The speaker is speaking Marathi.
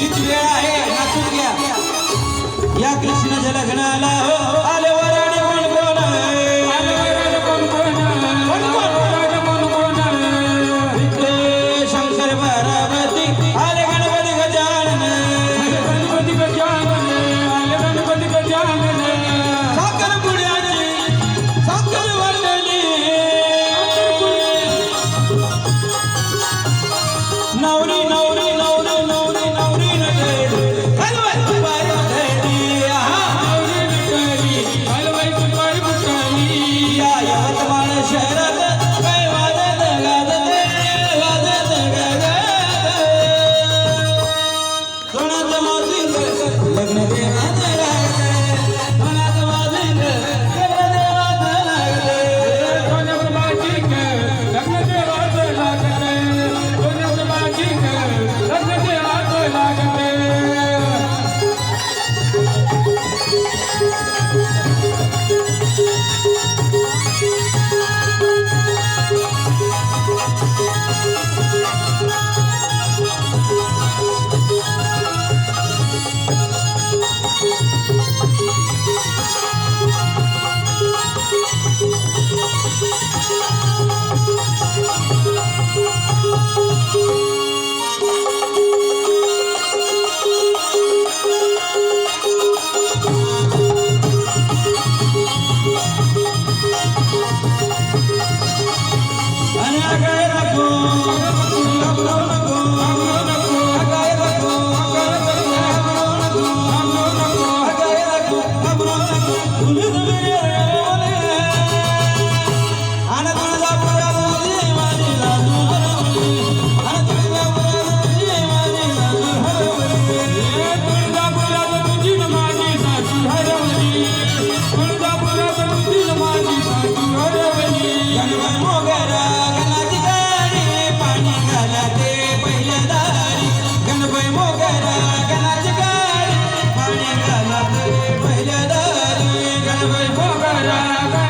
हीच वेळ आहे नाचून घ्या. या कृष्ण जलघनाला हो आले हो. पहिल्या दारी गणपती